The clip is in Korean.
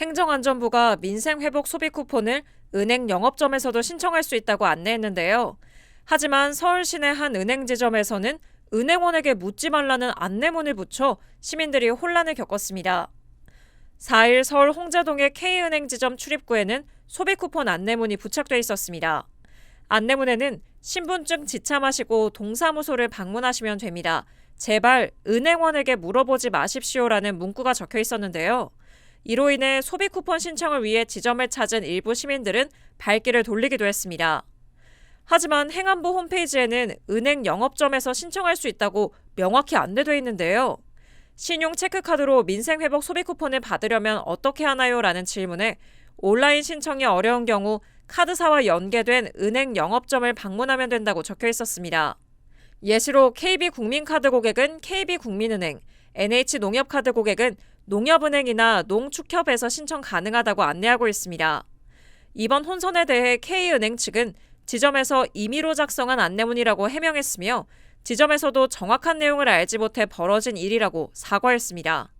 행정안전부가 민생회복 소비 쿠폰을 은행 영업점에서도 신청할 수 있다고 안내했는데요. 하지만 서울 시내 한 은행 지점에서는 은행원에게 묻지 말라는 안내문을 붙여 시민들이 혼란을 겪었습니다. 4일 서울 홍자동의 K은행 지점 출입구에는 소비 쿠폰 안내문이 부착돼 있었습니다. 안내문에는 신분증 지참하시고 동사무소를 방문하시면 됩니다. 제발 은행원에게 물어보지 마십시오라는 문구가 적혀 있었는데요. 이로 인해 소비 쿠폰 신청을 위해 지점을 찾은 일부 시민들은 발길을 돌리기도 했습니다. 하지만 행안부 홈페이지에는 은행 영업점에서 신청할 수 있다고 명확히 안내돼 있는데요. 신용 체크카드로 민생 회복 소비 쿠폰을 받으려면 어떻게 하나요? 라는 질문에 온라인 신청이 어려운 경우 카드사와 연계된 은행 영업점을 방문하면 된다고 적혀 있었습니다. 예시로 KB국민카드 고객은 KB국민은행, NH농협카드 고객은 농협은행이나 농축협에서 신청 가능하다고 안내하고 있습니다. 이번 혼선에 대해 K은행 측은 지점에서 임의로 작성한 안내문이라고 해명했으며 지점에서도 정확한 내용을 알지 못해 벌어진 일이라고 사과했습니다.